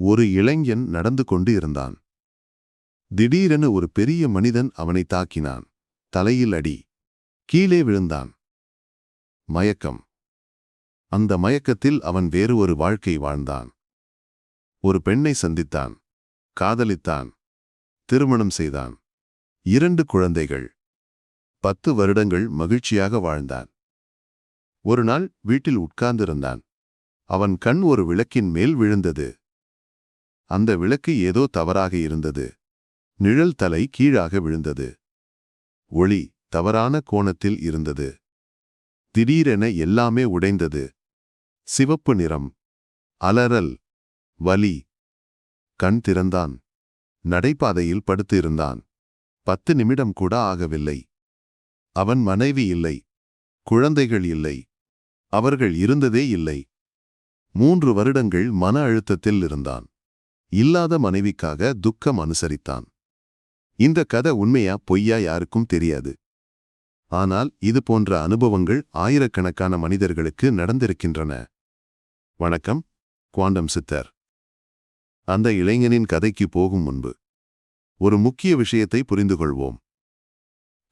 ஒரு இளைஞன் நடந்து கொண்டு இருந்தான். திடீரென ஒரு பெரிய மனிதன் அவனை தாக்கினான். தலையில் அடி. கீழே விழுந்தான். மயக்கம். அந்த மயக்கத்தில் அவன் வேறு ஒரு வாழ்க்கை வாழ்ந்தான். ஒரு பெண்ணை சந்தித்தான். காதலித்தான். திருமணம் செய்தான். இரண்டு குழந்தைகள். பத்து வருடங்கள் மகிழ்ச்சியாக வாழ்ந்தான். ஒரு நாள் வீட்டில் உட்கார்ந்திருந்தான். அவன் கண் ஒரு விளக்கின் மேல் விழுந்தது. அந்த விளக்கு ஏதோ தவறாக இருந்தது. நிழல் தலை கீழாக விழுந்தது. ஒளி தவறான கோணத்தில் இருந்தது. திடீரென எல்லாமே உடைந்தது. சிவப்பு நிறம். அலறல். வலி. கண் திறந்தான். நடைபாதையில் படுத்து இருந்தான். பத்து நிமிடம் கூட ஆகவில்லை. அவன் மனைவி இல்லை. குழந்தைகள் இல்லை. அவர்கள் இருந்ததே இல்லை. மூன்று வருடங்கள் மன அழுத்தத்தில் இருந்தான். இல்லாத மனைவிக்காக துக்கம் அனுசரித்தான். இந்த கதை உண்மையா பொய்யா யாருக்கும் தெரியாது. ஆனால் இது போன்ற அனுபவங்கள் ஆயிரக்கணக்கான மனிதர்களுக்கு நடந்திருக்கின்றன. வணக்கம் குவாண்டம் சித்தர். அந்த இளைஞனின் கதைக்கு போகும் முன்பு ஒரு முக்கிய விஷயத்தை புரிந்து கொள்வோம்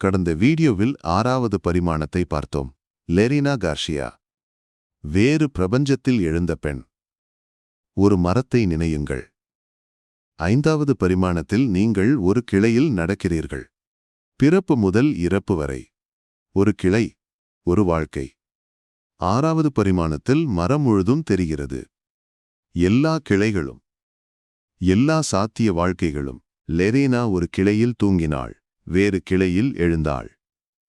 கடந்த வீடியோவில் ஆறாவது பரிமாணத்தை பார்த்தோம். லெரினா கார்ஷியா வேறு பிரபஞ்சத்தில் எழுந்த பெண். ஒரு மரத்தை நினையுங்கள். ஐந்தாவது பரிமாணத்தில் நீங்கள் ஒரு கிளையில் நடக்கிறீர்கள். பிறப்பு முதல் இறப்பு வரை. ஒரு கிளை ஒரு வாழ்க்கை. ஆறாவது பரிமாணத்தில் மரம் முழுதும் தெரிகிறது. எல்லா கிளைகளும் எல்லா சாத்திய வாழ்க்கைகளும். லெரேனா ஒரு கிளையில் தூங்கினாள் வேறு கிளையில் எழுந்தாள்.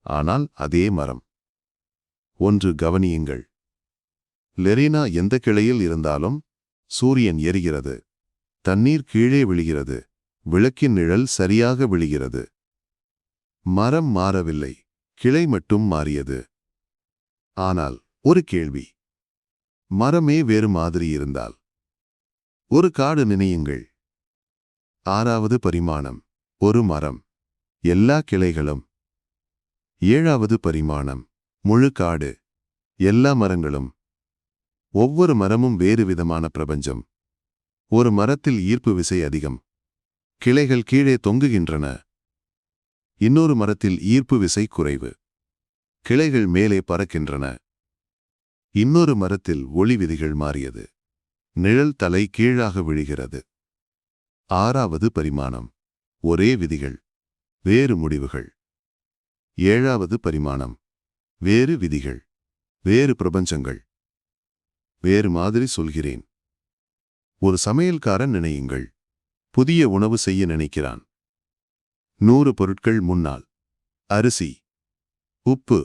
ஆனால் அதே மரம். ஒன்று கவனியுங்கள். லெரீனா எந்த கிளையில் இருந்தாலும் சூரியன் எரிகிறது. தண்ணீர் கீழே விழுகிறது. விளக்கின் நிழல் சரியாக விழுகிறது. மரம் மாறவில்லை. கிளை மட்டும் மாறியது. ஆனால் ஒரு கேள்வி. மரமே வேறு மாதிரி இருந்தால். ஒரு காடு நினையுங்கள். ஆறாவது பரிமாணம். ஒரு மரம். எல்லா கிளைகளும். ஏழாவது பரிமாணம். முழு காடு. எல்லா மரங்களும். ஒவ்வொரு மரமும் வேறு விதமான பிரபஞ்சம். ஒரு மரத்தில் ஈர்ப்பு விசை அதிகம். கிளைகள் கீழே தொங்குகின்றன. இன்னொரு மரத்தில் ஈர்ப்பு விசை குறைவு. கிளைகள் மேலே பறக்கின்றன. இன்னொரு மரத்தில் ஒளி விதிகள் மாறியது. நிழல் தலை கீழாக விழுகிறது. ஆறாவது பரிமாணம். ஒரே விதிகள். வேறு முடிவுகள். ஏழாவது பரிமாணம். வேறு விதிகள். வேறு பிரபஞ்சங்கள். வேறு மாதிரி சொல்கிறேன். ஒரு சமையல்காரன் நினையுங்கள். புதிய உணவு செய்ய நினைக்கிறான். நூறு பொருட்கள் முன்னால். அரிசி. உப்பு.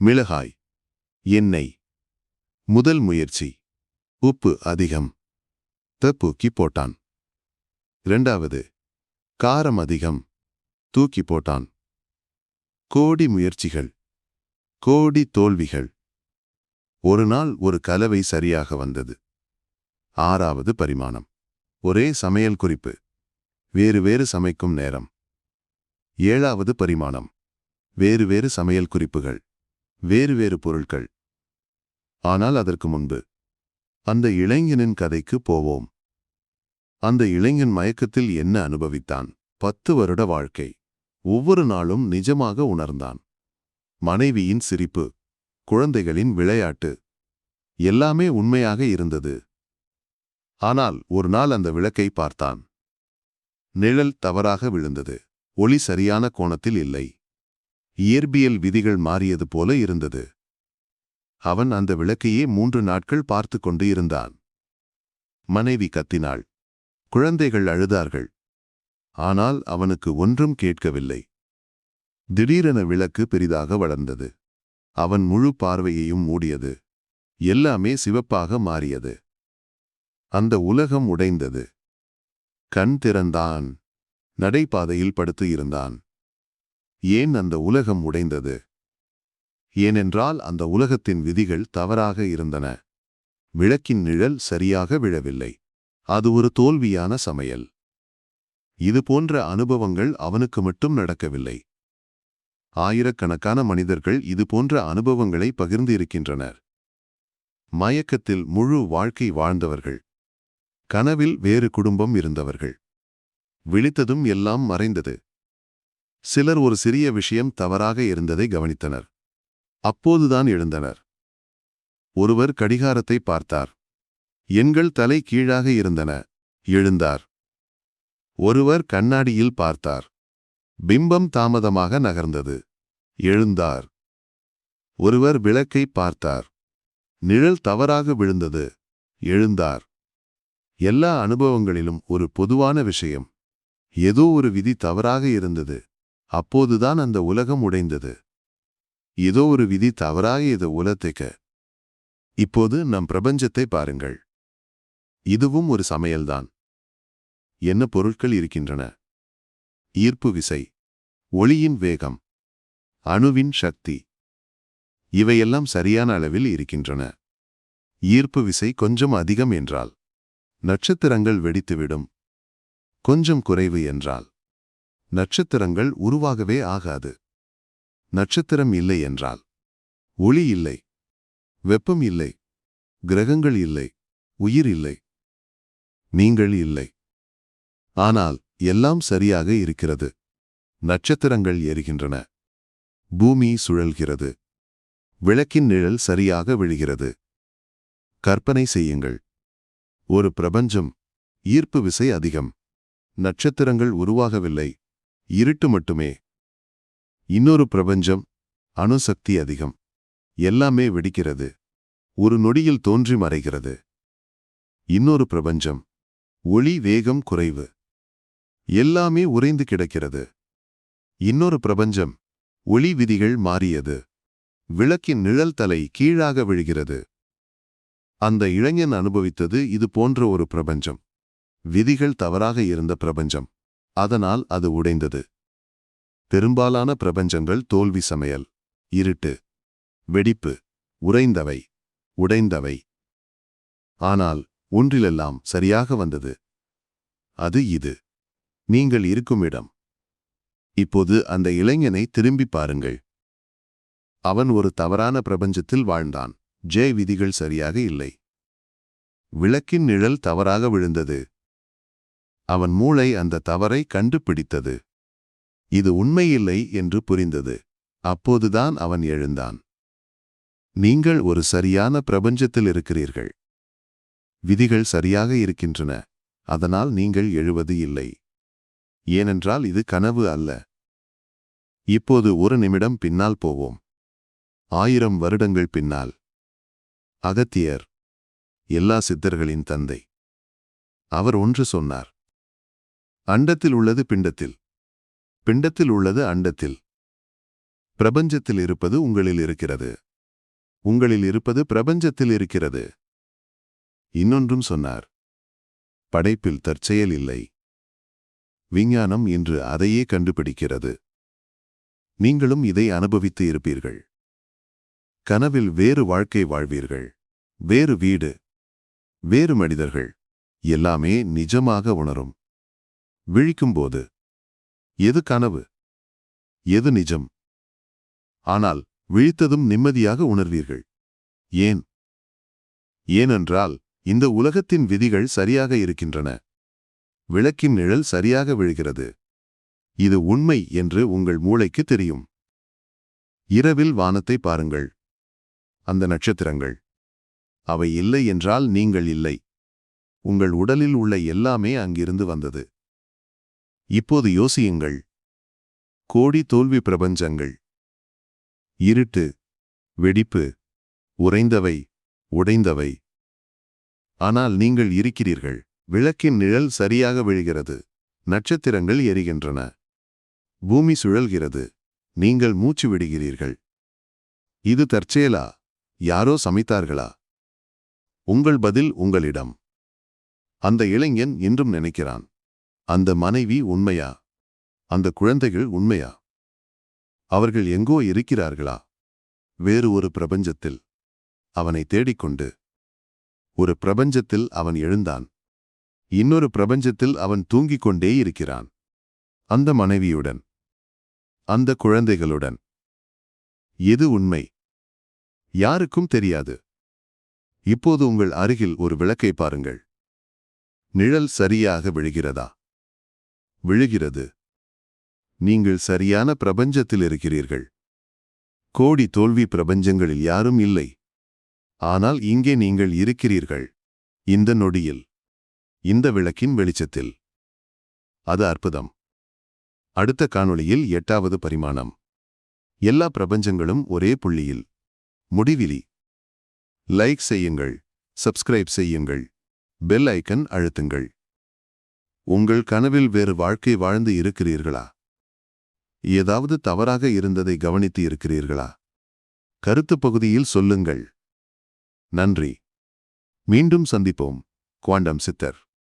மிளகாய். எண்ணெய். முதல் முயற்சி. உப்பு அதிகம். தூக்கி போட்டான். இரண்டாவது. காரம் அதிகம். தூக்கி போட்டான். கோடி முயற்சிகள். கோடி தோல்விகள். ஒரு நாள் ஒரு கலவை சரியாக வந்தது. ஆறாவது பரிமாணம். ஒரே சமையல் குறிப்பு. வேறு வேறு சமைக்கும் நேரம். ஏழாவது பரிமாணம். வேறு வேறு சமையல் குறிப்புகள். வேறு வேறு பொருட்கள். ஆனால் அதற்கு முன்பு. அந்த இளைஞனின் கதைக்கு போவோம். அந்த இளைஞன் மயக்கத்தில் என்ன அனுபவித்தான்? பத்து வருட வாழ்க்கை. ஒவ்வொரு நாளும் நிஜமாக உணர்ந்தான். மனைவியின் சிரிப்பு. குழந்தைகளின் விளையாட்டு. எல்லாமே உண்மையாக இருந்தது. ஆனால் ஒரு நாள் அந்த விளக்கை பார்த்தான். நிழல் தவறாக விழுந்தது. ஒளி சரியான கோணத்தில் இல்லை. இயற்பியல் விதிகள் மாறியது போல இருந்தது. அவன் அந்த விளக்கையே மூன்று நாட்கள் பார்த்து கொண்டு இருந்தான். மனைவி கத்தினாள். குழந்தைகள் அழுதார்கள். ஆனால் அவனுக்கு ஒன்றும் கேட்கவில்லை. திடீரென விளக்கு பெரிதாக வளர்ந்தது. அவன் முழு பார்வையையும் மூடியது. எல்லாமே சிவப்பாக மாறியது. அந்த உலகம் உடைந்தது. கண் திறந்தான். நடைபாதையில் படுத்து இருந்தான். ஏன் அந்த உலகம் உடைந்தது? ஏனென்றால் அந்த உலகத்தின் விதிகள் தவறாக இருந்தன. விளக்கின் நிழல் சரியாக விழவில்லை. அது ஒரு தோல்வியான சமையல். இது போன்ற அனுபவங்கள் அவனுக்கு மட்டும் நடக்கவில்லை. ஆயிரக்கணக்கான மனிதர்கள் இதுபோன்ற அனுபவங்களை பகிர்ந்து இருக்கின்றனர் மயக்கத்தில் முழு வாழ்க்கை வாழ்ந்தவர்கள். கனவில் வேறு குடும்பம் இருந்தவர்கள். விழித்ததும் எல்லாம் மறைந்தது. சிலர் ஒரு சிறிய விஷயம் தவறாக இருந்ததை கவனித்தனர். அப்போதுதான் எழுந்தனர். ஒருவர் கடிகாரத்தை பார்த்தார். எண்கள் தலை கீழாக இருந்தன. எழுந்தார். ஒருவர் கண்ணாடியில் பார்த்தார். பிம்பம் தாமதமாக நகர்ந்தது. எழுந்தார். ஒருவர் விளக்கை பார்த்தார். நிழல் தவறாக விழுந்தது. எழுந்தார். எல்லா அனுபவங்களிலும் ஒரு பொதுவான விஷயம். ஏதோ ஒரு விதி தவறாக இருந்தது. அப்போதுதான் அந்த உலகம் உடைந்தது. ஏதோ ஒரு விதி தவறாக இது உலத்தைக்க இப்போது நம் பிரபஞ்சத்தை பாருங்கள். இதுவும் ஒரு சமையல்தான். என்ன பொருட்கள் இருக்கின்றன? ஈர்ப்பு விசை. ஒளியின் வேகம். அணுவின் சக்தி. இவையெல்லாம் சரியான அளவில் இருக்கின்றன. ஈர்ப்பு விசை கொஞ்சம் அதிகம் என்றால். நட்சத்திரங்கள் வெடித்துவிடும். கொஞ்சம் குறைவு என்றால் நட்சத்திரங்கள் உருவாகவே ஆகாது. நட்சத்திரம் இல்லை என்றால் ஒளி இல்லை. வெப்பம் இல்லை. கிரகங்கள் இல்லை. உயிர் இல்லை. நீங்கள் இல்லை. ஆனால் எல்லாம் சரியாக இருக்கிறது. நட்சத்திரங்கள் எரிகின்றன பூமி சுழல்கிறது. விளக்கின் நிழல் சரியாக விழுகிறது. கற்பனை செய்யுங்கள். ஒரு பிரபஞ்சம். ஈர்ப்பு விசை அதிகம். நட்சத்திரங்கள் உருவாகவில்லை. இருட்டு மட்டுமே. இன்னொரு பிரபஞ்சம் அணுசக்தி அதிகம். எல்லாமே வெடிக்கிறது. ஒரு நொடியில் தோன்றி மறைகிறது. இன்னொரு பிரபஞ்சம் ஒளி வேகம் குறைவு. எல்லாமே உறைந்து கிடக்கிறது. இன்னொரு பிரபஞ்சம் ஒளி விதிகள் மாறியது. விளக்கின் நிழல் தலை கீழாக விழுகிறது. அந்த இளைஞன் அனுபவித்தது இது போன்ற ஒரு பிரபஞ்சம். விதிகள் தவறாக இருந்த பிரபஞ்சம். அதனால் அது உடைந்தது. பெரும்பாலான பிரபஞ்சங்கள் தோல்வி சமையல். இருட்டு. வெடிப்பு. உறைந்தவை. உடைந்தவை. ஆனால் ஒன்றிலெல்லாம் சரியாக வந்தது. அது இது. நீங்கள் இருக்கும் இடம். இப்போது அந்த இளைஞனை திரும்பி பாருங்கள். அவன் ஒரு தவறான பிரபஞ்சத்தில் வாழ்ந்தான். ஜே விதிகள் சரியாக இல்லை. விளக்கின் நிழல் தவறாக விழுந்தது. அவன் மூளை அந்த தவறை கண்டுபிடித்தது. இது உண்மையில்லை என்று புரிந்தது. அப்போதுதான் அவன் எழுந்தான். நீங்கள் ஒரு சரியான பிரபஞ்சத்தில் இருக்கிறீர்கள். விதிகள் சரியாக இருக்கின்றன. அதனால் நீங்கள் எழுவது இல்லை. ஏனென்றால் இது கனவு அல்ல. இப்போது ஒரு நிமிடம் பின்னால் போவோம். ஆயிரம் வருடங்கள் பின்னால். அகத்தியர் எல்லா சித்தர்களின் தந்தை. அவர் ஒன்று சொன்னார். அண்டத்தில் உள்ளது பிண்டத்தில். பிண்டத்தில் உள்ளது அண்டத்தில். பிரபஞ்சத்தில் இருப்பது உங்களில் இருக்கிறது. உங்களில் இருப்பது பிரபஞ்சத்தில் இருக்கிறது. இன்னொன்றும் சொன்னார். படைப்பில் தற்செயல் இல்லை. விஞ்ஞானம் இன்று அதையே கண்டுபிடிக்கிறது. நீங்களும் இதை அனுபவித்து இருப்பீர்கள். கனவில் வேறு வாழ்க்கை வாழ்வீர்கள். வேறு வீடு வேறு மனிதர்கள் எல்லாமே நிஜமாக உணரும். விழிக்கும்போது எது கனவு எது நிஜம்? ஆனால் விழித்ததும் நிம்மதியாக உணர்வீர்கள். ஏன்? ஏனென்றால் இந்த உலகத்தின் விதிகள் சரியாக இருக்கின்றன. விளக்கின் நிழல் சரியாக விழுகிறது. இது உண்மை என்று உங்கள் மூளைக்கு தெரியும். இரவில் வானத்தை பாருங்கள். அந்த நட்சத்திரங்கள். அவை இல்லை என்றால் நீங்கள் இல்லை. உங்கள் உடலில் உள்ள எல்லாமே அங்கிருந்து வந்தது. இப்போது யோசியுங்கள். கோடி தோல்வி பிரபஞ்சங்கள். இருட்டு வெடிப்பு உறைந்தவை உடைந்தவை. ஆனால் நீங்கள் இருக்கிறீர்கள். விளக்கின் நிழல் சரியாக விழுகிறது. நட்சத்திரங்கள் எரிகின்றன. பூமி சுழல்கிறது. நீங்கள் மூச்சு விடுகிறீர்கள். இது தற்செயலா? யாரோ சமைத்தார்களா? உங்கள் பதில் உங்களிடம். அந்த இளைஞன் இன்றும் நினைக்கிறான். அந்த மனைவி உண்மையா? அந்த குழந்தைகள் உண்மையா? அவர்கள் எங்கோ இருக்கிறார்களா? வேறு ஒரு பிரபஞ்சத்தில். அவனை தேடிக்கொண்டு. ஒரு பிரபஞ்சத்தில் அவன் எழுந்தான். இன்னொரு பிரபஞ்சத்தில் அவன் தூங்கிக் கொண்டே இருக்கிறான். அந்த மனைவியுடன். அந்த குழந்தைகளுடன். எது உண்மை? யாருக்கும் தெரியாது. இப்போது உங்கள் அருகில் ஒரு விளக்கை பாருங்கள். நிழல் சரியாக விழுகிறதா? விழுகிறது. நீங்கள் சரியான பிரபஞ்சத்தில் இருக்கிறீர்கள். கோடி தோல்வி பிரபஞ்சங்களில் யாரும் இல்லை. ஆனால் இங்கே நீங்கள் இருக்கிறீர்கள். இந்த நொடியில். இந்த விளக்கின் வெளிச்சத்தில். அது அற்புதம். அடுத்த காணொளியில் எட்டாவது பரிமாணம். எல்லா பிரபஞ்சங்களும் ஒரே புள்ளியில். முடிவிலி. லைக் செய்யுங்கள் சப்ஸ்கிரைப் செய்யுங்கள் பெல் ஐக்கன் அழுத்துங்கள். உங்கள் கனவில் வேறு வாழ்க்கை வாழ்ந்து இருக்கிறீர்களா? ஏதாவது தவறாக இருந்ததை கவனித்து இருக்கிறீர்களா? கருத்துப் பகுதியில் சொல்லுங்கள். நன்றி. மீண்டும் சந்திப்போம். குவாண்டம் சித்தர்.